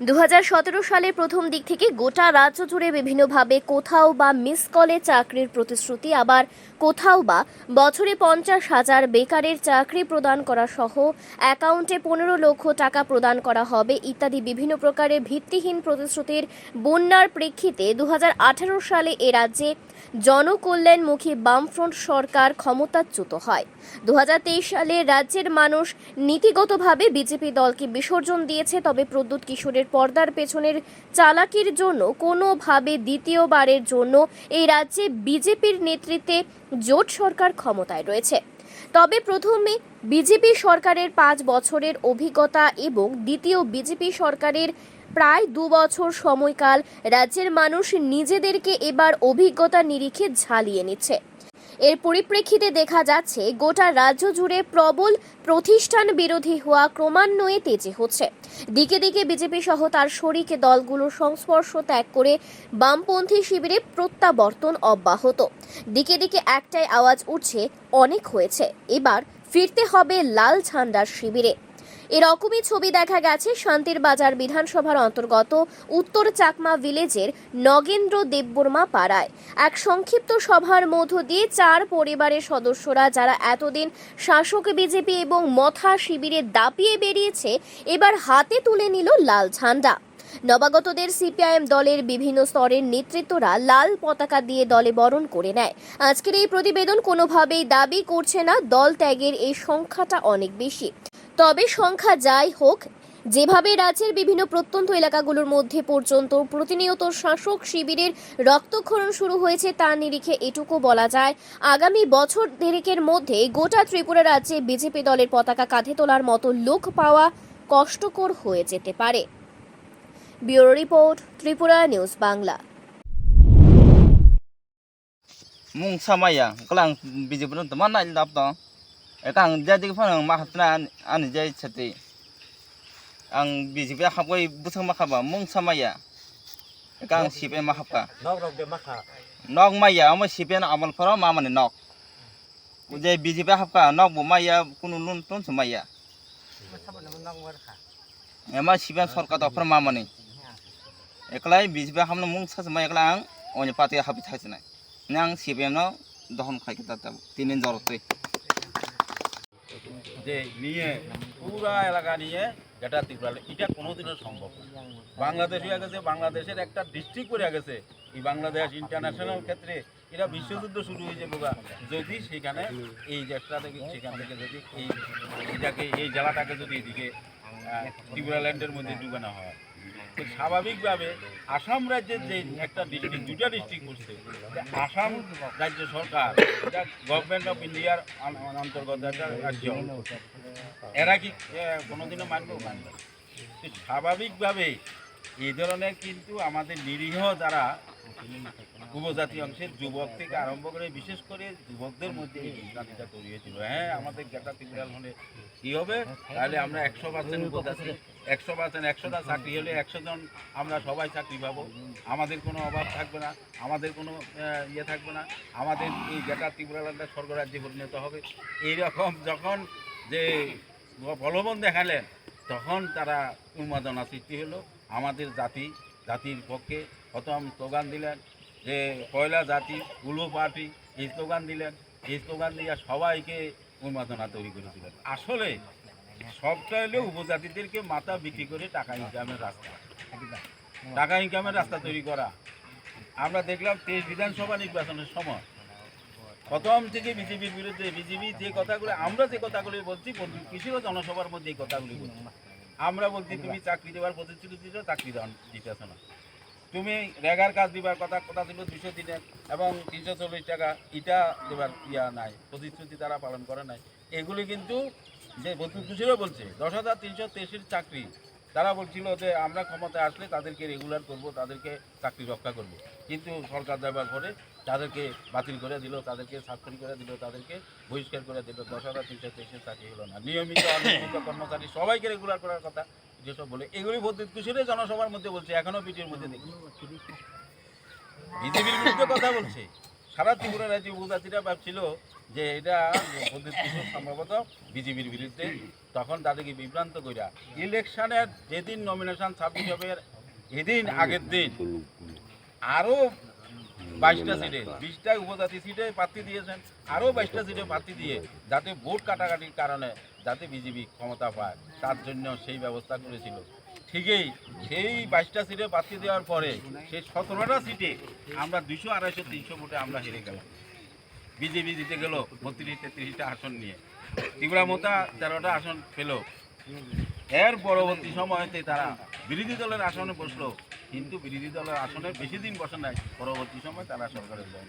দু সালে প্রথম দিক থেকে গোটা রাজ্য জুড়ে বিভিন্নভাবে কোথাও বা মিস কলে চাকরির প্রতিশ্রুতি, আবার কোথাও বা বছরে পঞ্চাশ হাজার বেকারের চাকরি প্রদান করা সহ অ্যাকাউন্টে পনেরো লক্ষ টাকা প্রদান করা হবে ইত্যাদি বিভিন্ন প্রকারের ভিত্তিহীন প্রতিশ্রুতির বন্যার প্রেক্ষিতে দু হাজার আঠারো সালে এ রাজ্যে জনকল্যাণমুখী বামফ্রন্ট সরকার ক্ষমতাচ্যুত হয়। দু হাজার তেইশ সালে রাজ্যের মানুষ নীতিগতভাবে বিজেপি দলকে বিসর্জন দিয়েছে, তবে প্রদ্যুৎ কিশোরের পর্দার পেছনের চালাকির জন্য, কোনোভাবে দ্বিতীয়বারের জন্য এই রাজ্যে বিজেপির নেতৃত্বে জোট সরকার ক্ষমতায় রয়েছে। তবে প্রথমে বিজেপি সরকারের পাঁচ বছরের অভিজ্ঞতা এবং দ্বিতীয় বিজেপি সরকারের প্রায় দু বছর সময়কাল রাজ্যের মানুষ নিজেদেরকে এবার অভিজ্ঞতা নিরিখে ঝালিয়ে নিচ্ছে। এর পরিপ্রেক্ষিতে দেখা যাচ্ছে, গোটা রাজ্য জুড়ে প্রবল প্রতিষ্ঠান বিরোধী হওয়া ক্রমান্বয়ে তেজে হচ্ছে। দিকে দিকে বিজেপি সহ তার শরিক দলগুলোর সংস্পর্শ ত্যাগ করে বামপন্থী শিবিরে প্রত্যাবর্তন অব্যাহত। দিকে দিকে একটাই আওয়াজ উঠছে, অনেক হয়েছে। এবার ফিরতে হবে লাল ঝান্ডার শিবিরে। এরকমই ছবি দেখা গেছে শান্তির বাজার বিধানসভার অন্তর্গত উত্তর চাকমা ভিলেজের নগেন্দ্র দেববর্মা পাড়ায়। এক সংক্ষিপ্ত সভার মধ্য দিয়ে চার পরিবারের সদস্যরা যারা এতদিন শাসক বিজেপি এবং মথা শিবিরে দাপিয়ে বেরিয়েছে, এবার হাতে তুলে নিল লাল ঝান্ডা। নবাগতদের সিপিআইএম দলের বিভিন্ন স্তরের নেতৃত্বরা লাল পতাকা দিয়ে দলে বরণ করে নেয়। আজকের এই প্রতিবেদন কোনোভাবেই দাবি করছে না, দল ত্যাগের এই সংখ্যাটা অনেক বেশি। তবে সংখ্যা যাই হোক, যেভাবে রাজ্যের বিভিন্ন প্রত্যন্ত এলাকাগুলোর মধ্যে পর্যন্ত প্রতিনিয়ত শাসক শিবিরের রক্তক্ষরণ শুরু হয়েছে তার নিরিখে এটুকু বলা যায়, আগামী বছর দেড়েকের মধ্যে গোটা ত্রিপুরা রাজ্যে বিজেপি দলের পতাকা কাঁধে তোলার মতো লোক পাওয়া কষ্টকর হয়ে যেতে পারে। Bureau report, Tripura news Bangla. kalang biji pun teman nak jadi pun ang mahatna an jai chati ang biji pe hapoi busang makaba mung samaya ekang sipe mahapa nok rok de makha nok maya amo sipe na amal fara ma mane nok je biji pe hapka nok bu maya kunu nun tun samaya ema sipe সরকার তো ফর মা মানে একলাই biji pe hamna mung sa samaya eklang onye pati habi থাকছে nang sipe no দহন খাই kita তিন জরতে যে নিয়ে, পুরা এলাকা নিয়ে যেটা ত্রিপুরা এটা কোনোদিনও সম্ভব বাংলাদেশ হয়ে গেছে, বাংলাদেশের একটা ডিস্ট্রিক্ট করে গেছে। এই বাংলাদেশ ইন্টারন্যাশনাল ক্ষেত্রে এটা বিশ্বযুদ্ধ শুরু হয়েছে যাবে যদি সেখানে এই দেশটা থেকে, সেখান থেকে যদি এই, এটাকে, এই জেলাটাকে যদি এদিকে ত্রিপুরা ল্যান্ডের মধ্যে ঢুকানো হয়। স্বাভাবিকভাবে আসাম রাজ্যের যে একটা ডিস্ট্রিক্ট দুটা ডিস্ট্রিক্ট করছে আসাম রাজ্য সরকার গভর্নমেন্ট অফ ইন্ডিয়ার অন্তর্গত একটা রাজ্য। এরা কি কোনোদিনও মানবে মানবে স্বাভাবিকভাবে এই ধরনের কিন্তু আমাদের নিরীহ যারা উপজাতি অংশের যুবক থেকে আরম্ভ করে, বিশেষ করে যুবকদের মধ্যে এই জাতিটা তৈরি হয়েছিল। হ্যাঁ আমাদের গেটা ত্রিপুরাল হলে কি হবে? তাহলে আমরা একশো পার্সেন্ট উপজাতি, একশো পার্সেন্ট একশোটা চাকরি হলে একশো জন আমরা সবাই চাকরি পাবো। আমাদের কোনো অভাব থাকবে না, আমাদের কোনো ইয়ে থাকবে না। আমাদের এই গেটা ত্রিপুরালান্ডা স্বর্গরাজ্যে পরিণত হবে। এইরকম যখন যে প্রলোভন দেখালেন, তখন তারা উন্মাদনা সৃষ্টি হলো। আমাদের জাতি, জাতির পক্ষে প্রথম স্লোগান দিলেন যে কয়লা জাতি উলু পার্টি, এই স্লোগান দিলেন। এই স্লোগান দিয়ে সবাইকে উন্মাদনা তৈরি করেছিলেন। আসলে সবটা হলে উপজাতিদেরকে মাথা বিক্রি করে টাকা ইনকামের রাস্তা। টাকা ইনকামের রাস্তা তৈরি করা। আমরা দেখলাম তেইশ বিধানসভা নির্বাচনের সময় প্রথম থেকে বিজেপির বিরুদ্ধে, বিজেপি যে কথাগুলো, আমরা যে কথাগুলি বলছি কৃষির জনসভার মধ্যে এই কথাগুলি বলছি। আমরা বলছি, তুমি চাকরি দেওয়ার প্রতিশ্রুতি দিচ্ছ চাকরি দেওয়ার দিতেছ না। তুমি রেগার কাজ দিবার কথা কথা ছিল দুশো দিনের এবং তিনশো চল্লিশ টাকা ইটা দেবার ইয়া নাই, প্রতিশ্রুতি তারা পালন করে নাই। এগুলি কিন্তু যে বলছে, দশ হাজার তিনশো তেইশের চাকরি তারা বলছিল যে আমরা ক্ষমতায় আসলে তাদেরকে রেগুলার করব, তাদেরকে চাকরি রক্ষা করব। কিন্তু সরকার দেওয়ার পরে তাদেরকে বাতিল করে দিল, তাদেরকে সাসপেন্ড করে দিল, তাদেরকে বহিষ্কার করে দিল, দশ হাজার তিনশো তেইশের চাকরি হলো না। নিয়মিত অনিয়মিত কর্মচারী সবাইকে রেগুলার করার কথা যেসব বলে, এগুলি বদ্যুৎ কুশিরে জনসভার মধ্যে বলছে, এখনও পিটির মধ্যে দেখি বিজেপির বিরুদ্ধে কথা বলছে। সারা ত্রিপুরা রাজ্যে উপজাতিরা ভাবছিল যে এটা সম্ভবত বিজেপির বিরুদ্ধে। তখন তাদেরকে বিভ্রান্ত কইরা ইলেকশনের যেদিন নমিনেশন সাবমিট হবে, এদিন আগের দিন আরও বাইশটা সিটে বিশটা উপজাতি সিটে প্রার্থী দিয়েছেন। আরও বাইশটা সিটে প্রার্থী দিয়ে যাতে ভোট কাটাকাটির কারণে যাতে বিজেপি ক্ষমতা পায়, তার জন্য সেই ব্যবস্থা করেছিল। ঠিকই, সেই বাইশটা সিটে প্রার্থী দেওয়ার পরে, সেই সতেরোটা সিটে আমরা দুশো আড়াইশো, তিনশো ভোটে আমরা হেরে গেলাম। বিজেপি জিতে গেল বত্রিশ, তেত্রিশটা আসন নিয়ে। ত্রিপুরা মোতা তেরোটা আসন পেল। এর পরবর্তী সময়তে তারা বিরোধী দলের আসনে বসল, কিন্তু বিরোধী দলের আসনে বেশি দিন বসে নাই। পরবর্তী সময় তারা সরকারের করল।